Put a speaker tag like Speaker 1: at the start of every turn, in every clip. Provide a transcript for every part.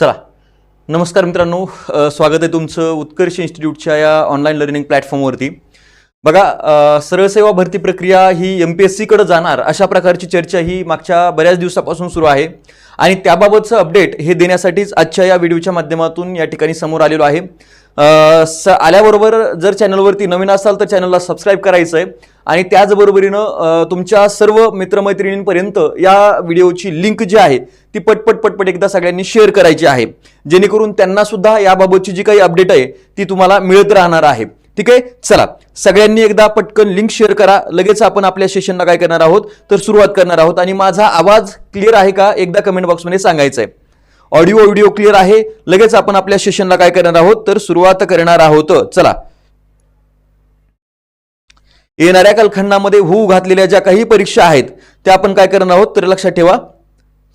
Speaker 1: चला. नमस्कार मित्रांनो. स्वागत आहे तुमचं उत्कर्ष इन्स्टिट्यूटच्या या ऑनलाईन लर्निंग प्लॅटफॉर्मवरती बघा सरळसेवा सरळ सेवा भरती प्रक्रिया ही एम पी एस सीकडे जाणार अशा प्रकारची चर्चा ही मागच्या बऱ्याच दिवसापासून सुरू आहे. आणि त्याबाबतचं अपडेट हे देण्यासाठीच आजच्या या व्हिडिओच्या माध्यमातून या ठिकाणी समोर आलेलो आहे. स आल्याबरोबर जर चॅनलवरती नवीन असाल तर चॅनलला सबस्क्राईब करायचं आहे आणि त्याचबरोबरीनं तुमच्या सर्व मित्रमैत्रिणींपर्यंत या व्हिडिओची लिंक जी आहे ती पटपट पटपट एकदा सगळ्यांनी शेअर करायची आहे. जेणेकरून त्यांनासुद्धा याबाबतची जी काही अपडेट आहे ती तुम्हाला मिळत राहणार आहे. ठीक आहे? चला सगळ्यांनी एकदा पटकन लिंक शेअर करा. लगेच आपण आपल्या सेशनला काय करणार आहोत? तर सुरुवात करणार आहोत. आणि माझा आवाज क्लिअर आहे का? एकदा कमेंट बॉक्समध्ये सांगायचं आहे ऑडिओ व्हिडिओ क्लिअर आहे. लगेच आपण आपल्या सेशनला काय करणार आहोत? तर सुरुवात करणार आहोत. चला. येणाऱ्या कालखंडामध्ये होऊ घातलेल्या ज्या काही परीक्षा आहेत त्या आपण काय करणार आहोत? तर लक्षात ठेवा.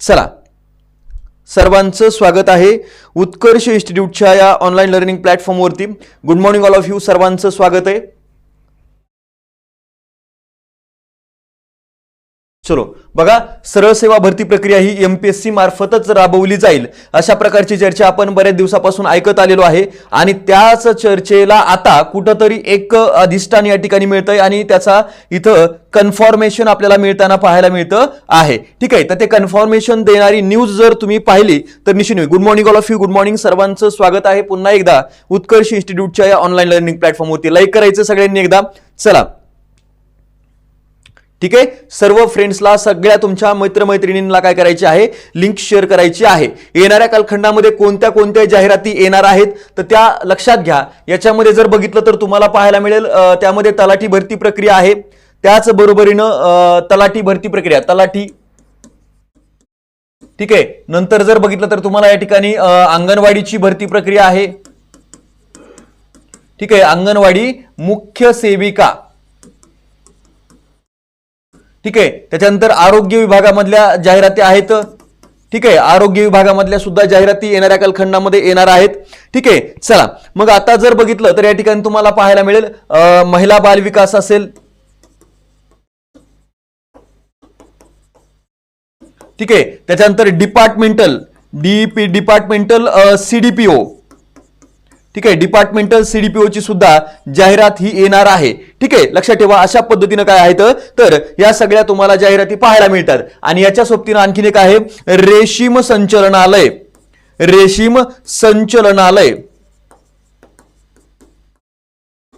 Speaker 1: चला. सर्वांचं स्वागत आहे. उत्कर्ष इन्स्टिट्यूटच्या या ऑनलाईन लर्निंग प्लॅटफॉर्मवरती good morning all of you सर्वांचं स्वागत आहे. चलो बघा सरळ सेवा भरती प्रक्रिया ही एमपीएससी मार्फतच राबवली जाईल अशा प्रकारची चर्चा आपण बऱ्याच दिवसापासून ऐकत आलेलो आहे. आणि त्याच चर्चेला आता कुठंतरी एक अधिष्ठान या ठिकाणी मिळतंय आणि त्याचा इथं कन्फॉर्मेशन आपल्याला मिळताना पाहायला मिळतं आहे. ठीक आहे तर ते कन्फॉर्मेशन देणारी न्यूज जर तुम्ही पाहिली तर निश्चित good morning all of you good morning सर्वांचं स्वागत आहे पुन्हा एकदा. उत्कर्ष इन्स्टिट्यूटच्या या ऑनलाईन लर्निंग प्लॅटफॉर्मवरती लाईक करायचं सगळ्यांनी एकदा. चला. ठीक आहे? सर्व फ्रेंड्सला सगळ्या तुमच्या मित्रमैत्रिणींना काय करायची आहे? लिंक शेअर करायची आहे. येणाऱ्या कालखंडामध्ये कोणत्या कोणत्या जाहिराती येणार आहेत? तर त्या लक्षात घ्या. याच्यामध्ये जर बघितलं तर तुम्हाला पाहायला मिळेल त्यामध्ये तलाठी भरती प्रक्रिया आहे. त्याच बरोबरीनं तलाठी भरती प्रक्रिया तलाठी. ठीक आहे? नंतर जर बघितलं तर तुम्हाला या ठिकाणी अंगणवाडीची भरती प्रक्रिया आहे. ठीक आहे? अंगणवाडी मुख्य सेविका. ठीक आहे. त्याच्यानंतर आरोग्य विभागामधल्या जाहिराती आहेत. ठीक आहे. आरोग्य विभागामधल्या सुद्धा जाहिराती येणाऱ्या कालखंडामध्ये येणार आहेत. ठीक आहे. चला. मग आता जर बघितलं तर या ठिकाणी तुम्हाला पाहायला मिळेल महिला बाल विकास असेल. ठीक आहे. त्याच्यानंतर डिपार्टमेंटल डीपी डिपार्टमेंटल सीडीपीओ ठीक आहे डिपार्टमेंटल सीडीपीओ ची सुद्धा जाहिरात ही येणार आहे. ठीक आहे लक्षात ठेवा अशा पद्धतीनं काय आहेत तर या सगळ्या तुम्हाला जाहिराती पाहायला मिळतात. आणि याच्या सोबतीनं आणखीन एक आहे रेशीम संचलनालय. रेशीम संचलनालय.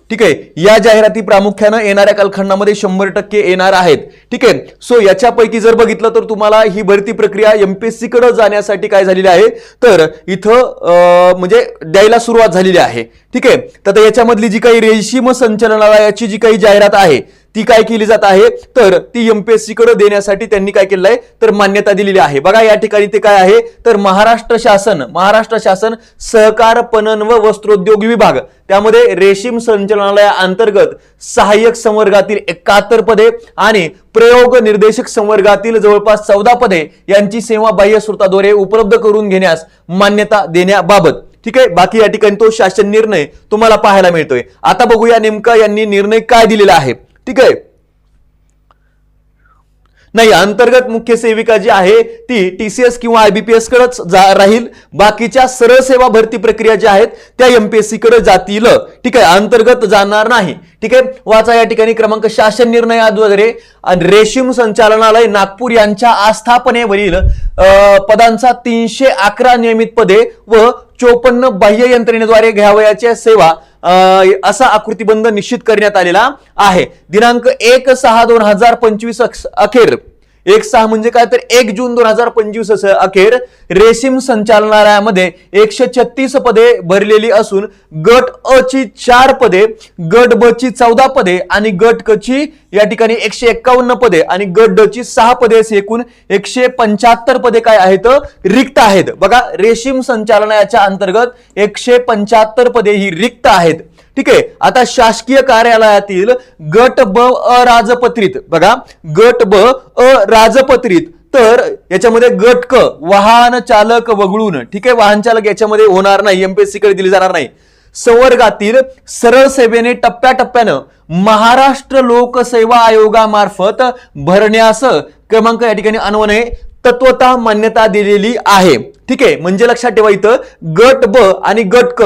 Speaker 1: ठीक आहे या जाहिराती प्रामुख्यानं येणाऱ्या कालखंडामध्ये शंभर टक्के येणार आहेत. ठीक आहे. सो याच्यापैकी जर बघितलं तर तुम्हाला ही भरती प्रक्रिया एमपीएससी कडे जाण्यासाठी काय झालेली आहे? तर इथं म्हणजे द्यायला सुरुवात झालेली आहे. ठीक आहे. तर याच्यामधली जी काही रेशीम संचलनालयाची जी काही जाहिरात आहे ती काय केली जात आहे? तर ती एमपीएससी कडे देण्यासाठी त्यांनी काय केलं आहे? तर मान्यता दिलेली आहे. बघा या ठिकाणी ते काय आहे? तर महाराष्ट्र शासन महाराष्ट्र शासन सहकार पणन व वस्त्रोद्योग विभाग त्यामध्ये रेशीम संचलनालया अंतर्गत सहाय्यक संवर्गातील एकाहत्तर पदे आणि प्रयोग निर्देशक संवर्गातील जवळपास चौदा पदे यांची सेवा बाह्य स्रोताद्वारे उपलब्ध करून घेण्यास मान्यता देण्याबाबत. ठीक आहे बाकी या ठिकाणी तो शासन निर्णय तुम्हाला पाहायला मिळतोय. आता बघूया नेमका यांनी निर्णय काय दिलेला आहे. ठीक आहे. नाही अंतर्गत मुख्य सेविका जी आहे ती टीसीएस किंवा आयबीपीएस कडेच जा- राहील. बाकीच्या सरळ सेवा भरती प्रक्रिया ज्या आहेत त्या एमपीएससी कडे जातील. ठीक आहे अंतर्गत जाणार नाही. ठीक आहे वाचा या ठिकाणी क्रमांक शासन निर्णयाद्वारे वगैरे रेशीम संचालनालय नागपूर यांच्या आस्थापनेवरील पदांचा तीनशे अकरा नियमित पदे व चोपन्न बाह्य यंत्रणेद्वारे घ्यावयाच्या सेवा असा आकृतीबंध निश्चित करण्यात आलेला आहे. दिनांक एक सहा दोन हजार पंचवीस अखेर. एक सहा म्हणजे काय? तर एक जून दोन हजार पंचवीस अखेर. रेशीम संचालनालयामध्ये एकशे छत्तीस पदे भरलेली असून गट अ ची चार पदे गट ब ची चौदा पदे आणि गट क ची या ठिकाणी एकशे एक्कावन्न पदे आणि गट ड ची सहा पदे असे एकूण एकशे पंच्याहत्तर पदे काय आहेत? रिक्त आहेत. बघा रेशीम संचालनाच्या अंतर्गत एकशे पंच्याहत्तर पदे ही रिक्त आहेत. ठीक आहे? आता शासकीय कार्यालयातील गट ब अराजपत्रित बघा गट ब अराजपत्रित तर याच्यामध्ये गट क वाहन चालक वगळून ठीक आहे? वाहन चालक याच्यामध्ये होणार नाही एमपीएससी कडे दिली जाणार नाही. संवर्गातील सरळ सेवेने टप्प्याटप्प्यानं महाराष्ट्र लोकसेवा आयोगामार्फत भरण्यास क्रमांक या ठिकाणी अन्वने तत्वता मान्यता दिलेली आहे. ठीक आहे? म्हणजे लक्षात ठेवा इथं गट ब आणि गट क.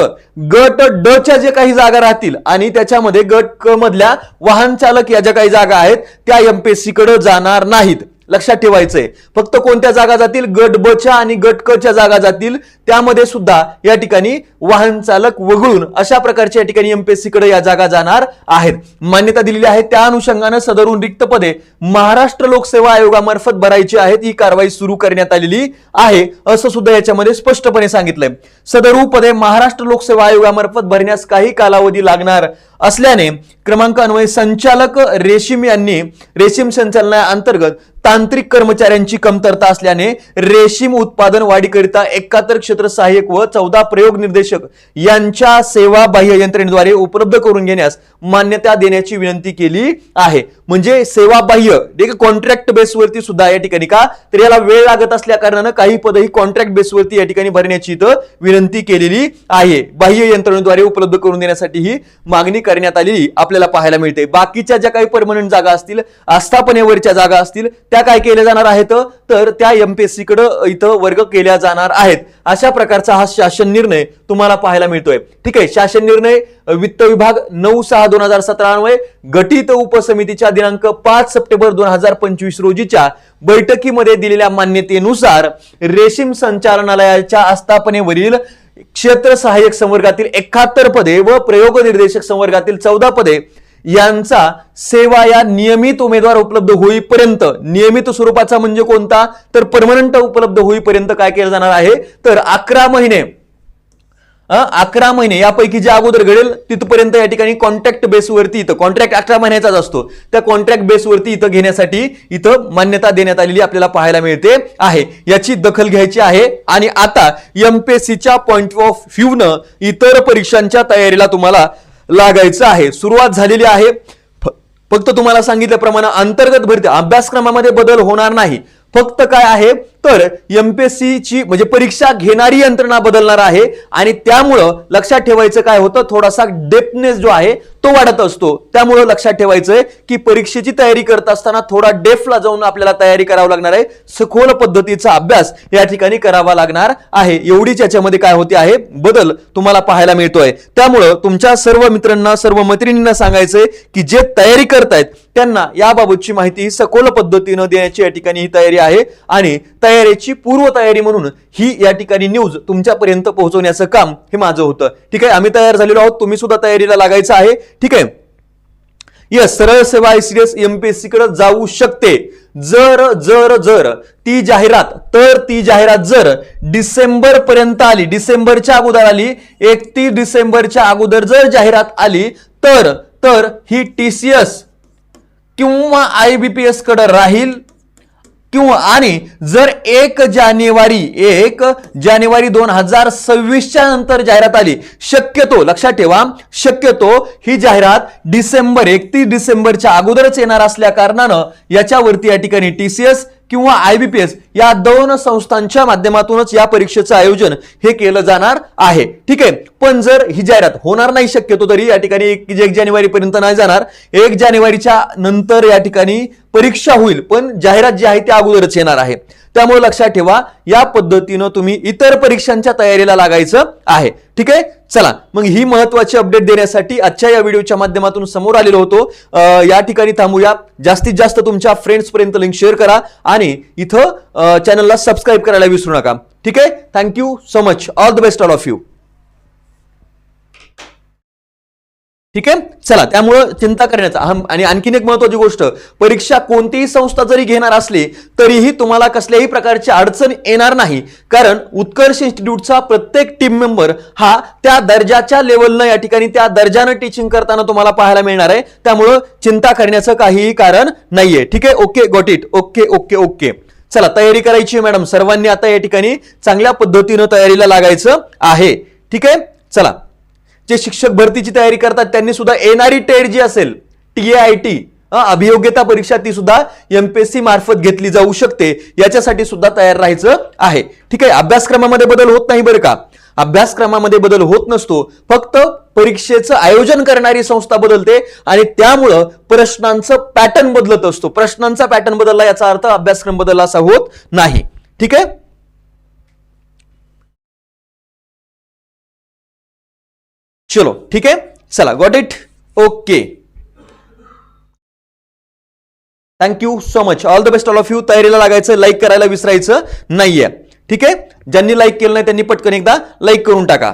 Speaker 1: गट ड च्या जे काही जागा राहतील आणि त्याच्यामध्ये गट क मधल्या वाहन चालक या ज्या काही जागा आहेत त्या एमपीएससी कडे जाणार नाहीत. लक्षात ठेवायचंय. फक्त कोणत्या जागा जातील? गट ब च्या आणि गट क च्या जागा जातील. त्यामध्ये सुद्धा या ठिकाणी वाहन चालक वगळून अशा प्रकारच्या या ठिकाणी एमपीएससी कडे या जागा जाणार आहेत. मान्यता दिलेली आहे. त्या अनुषंगानं सदरून रिक्त पदे महाराष्ट्र लोकसेवा आयोगामार्फत भरायची आहेत. ही कारवाई सुरू करण्यात आलेली आहे. असं सुद्धा याच्यामध्ये स्पष्टपणे सांगितलंय. सदरू पदे महाराष्ट्र लोकसेवा आयोगामार्फत भरण्यास काही कालावधी लागणार असल्याने क्रमांक अन्वये संचालक रेशीम यांनी रेशीम संचालनाअंतर्गत तांत्रिक कर्मचाऱ्यांची कमतरता असल्याने रेशीम उत्पादन वाढीकरिता एकाहत्तर क्षेत्र सहाय्यक व चौदा प्रयोग निर्देशक यांच्या सेवा बाह्य यंत्रणेद्वारे उपलब्ध करून घेण्यास मान्यता देण्याची विनंती केली आहे. म्हणजे सेवा बाह्य कॉन्ट्रॅक्ट बेसवरती सुद्धा या ठिकाणी का? तर याला वेळ लागत असल्या कारणानं काही पद ही कॉन्ट्रॅक्ट बेसवरती या ठिकाणी भरण्याची इथं विनंती केलेली आहे. बाह्य यंत्रणेद्वारे उपलब्ध करून देण्यासाठी ही मागणी करण्यात आलेली आपल्याला पाहायला मिळते. बाकीच्या ज्या काही परमनंट जागा असतील आस्थापनेवरच्या जागा असतील त्या काय केल्या जाणार आहेत? तर त्या एमपीएससी कडे इथं वर्ग केल्या जाणार आहेत. अशा प्रकारचा हा शासन निर्णय तुम्हाला पाहायला मिळतोय. ठीक आहे शासन निर्णय वित्त विभाग नऊ सहा दोन हजार सतरा अन्वये गठीत उपसमितीच्या दिनांक पाच सप्टेंबर दोन हजार पंचवीस रोजीच्या बैठकीमध्ये दिलेल्या मान्यतेनुसार रेशीम संचालनालयाच्या आस्थापनेवरील क्षेत्र सहाय्यक संवर्गातील एकाहत्तर पदे व प्रयोग निर्देशक संवर्गातील चौदा पदे यांचा सेवा या नियमित उमेदवार उपलब्ध होईपर्यंत नियमित स्वरूपाचा म्हणजे कोणता? तर परमनंट उपलब्ध होईपर्यंत काय केलं जाणार आहे? तर अकरा महिने अकरा महिने यापैकी जे अगोदर घडेल तिथपर्यंत या ठिकाणी कॉन्ट्रॅक्ट बेसवरती इथं कॉन्ट्रॅक्ट अकरा महिन्याचाच असतो. त्या कॉन्ट्रॅक्ट बेसवरती इथं घेण्यासाठी इथं मान्यता देण्यात आलेली आपल्याला पाहायला मिळते आहे. याची दखल घ्यायची आहे आणि आता एमपीएससीच्या पॉईंट ऑफ व्ह्यूनं इतर परीक्षांच्या तयारीला तुम्हाला लागायचं आहे. सुरुवात झालेली आहे. फ- फक्त तुम्हाला सांगितल्याप्रमाणे अंतर्गत भरती अभ्यासक्रमामध्ये बदल होणार नाही. फक्त काय आहे? तर एमपीएससी ची म्हणजे परीक्षा घेणारी यंत्रणा बदलणार आहे आणि त्यामुळं लक्षात ठेवायचं काय होतं थोडासा डेपनेस जो आहे तो वाढत असतो. त्यामुळं लक्षात ठेवायचंय की परीक्षेची तयारी करत असताना थोडा डेफला जाऊन आपल्याला तयारी करावी लागणार आहे. सखोल पद्धतीचा अभ्यास या ठिकाणी करावा लागणार आहे. एवढीच याच्यामध्ये काय होते आहे बदल तुम्हाला पाहायला मिळतोय. त्यामुळं तुमच्या सर्व मित्रांना सर्व मैत्रिणींना सांगायचंय की जे तयारी करतायत त्यांना याबाबतची माहिती सखोल पद्धतीनं देण्याची या ठिकाणी ही तयारी आहे. आणि तयारीची पूर्वतयारी म्हणून ही या ठिकाणी न्यूज तुमच्यापर्यंत पोहोचवण्याचं काम हे माझं होतं. ठीक आहे? आम्ही तयार झालेलो आहोत. तुम्ही सुद्धा तयारीला लागायचं आहे. ठीक आहे? यस सरळ सेवा आयसीएस एमपीएससी कडे जाऊ शकते. जर जर जर ती जाहिरात तर ती जाहिरात जर डिसेंबर पर्यंत आली डिसेंबरच्या अगोदर आली एकतीस डिसेंबरच्या अगोदर जर जाहिरात आली तर तर ही टीसीएस किंवा आयबीपीएसकडे राहील. किंवा आणि जर एक जानेवारी एक जानेवारी दोन हजार सव्वीसच्या नंतर जाहिरात आली शक्यतो लक्षात ठेवा शक्यतो ही जाहिरात डिसेंबर एकतीस डिसेंबरच्या अगोदरच येणार असल्या कारणानं याच्यावरती या ठिकाणी टीसीएस किंवा आयबीपीएस या दोन संस्थांच्या माध्यमातूनच या परीक्षेचं आयोजन हे केलं जाणार आहे. ठीक आहे? पण जर ही जाहिरात होणार नाही शक्यतो तरी या ठिकाणी एक एक जानेवारी पर्यंत नाही जाणार. एक जानेवारीच्या नंतर या ठिकाणी परीक्षा होईल. पण जाहिरात जी आहे ती अगोदरच येणार आहे. त्यामुळे लक्षात ठेवा या पद्धतीनं तुम्ही इतर परीक्षांच्या तयारीला लागायचं आहे. ठीक आहे? चला मग ही महत्वाची अपडेट देण्यासाठी आजच्या या व्हिडिओच्या माध्यमातून समोर आलेलो होतो. या ठिकाणी थांबूया. जास्तीत जास्त तुमच्या फ्रेंड्स पर्यंत लिंक शेअर करा आणि इथं चॅनलला सबस्क्राईब करायला विसरू नका. ठीक आहे? Thank you so much all the best all of you ठीक आहे? चला त्यामुळं चिंता करण्याचा अहम आणि आणखीन एक महत्वाची गोष्ट परीक्षा कोणतीही संस्था जरी घेणार असली तरीही तुम्हाला कसल्याही प्रकारची अडचण येणार नाही. कारण उत्कर्ष इन्स्टिट्यूटचा प्रत्येक टीम मेंबर हा त्या दर्जाच्या लेवलनं या ठिकाणी त्या दर्जानं टीचिंग करताना तुम्हाला पाहायला मिळणार आहे. त्यामुळं चिंता करण्याचं काहीही कारण नाहीये. ठीक आहे? Okay got it okay okay okay चला तयारी करायची आहे मॅडम. सर्वांनी आता या ठिकाणी चांगल्या पद्धतीनं तयारीला लागायचं आहे. ठीक आहे? चला. जे शिक्षक भरतीची तयारी करतात त्यांनी सुद्धा येणारी टेड जी असेल टी आय टी अभियोग्यता परीक्षा ती सुद्धा एमपीएससी मार्फत घेतली जाऊ शकते. याच्यासाठी सुद्धा तयार राहायचं आहे. ठीक आहे अभ्यासक्रमामध्ये बदल होत नाही बरं का? अभ्यासक्रमामध्ये बदल होत नसतो. फक्त परीक्षेचं आयोजन करणारी संस्था बदलते आणि त्यामुळं प्रश्नांचं पॅटर्न बदलत असतो. प्रश्नांचा पॅटर्न बदलला याचा अर्थ अभ्यासक्रम बदलला असा होत नाही. ठीक आहे? चलो ठीक आहे चला got it okay thank you so much all the best all of you तयारीला लागायचं लाईक करायला विसरायचं नाहीये. ठीक आहे ज्यांनी लाईक केलं नाही त्यांनी पटकन एकदा लाईक करून टाका.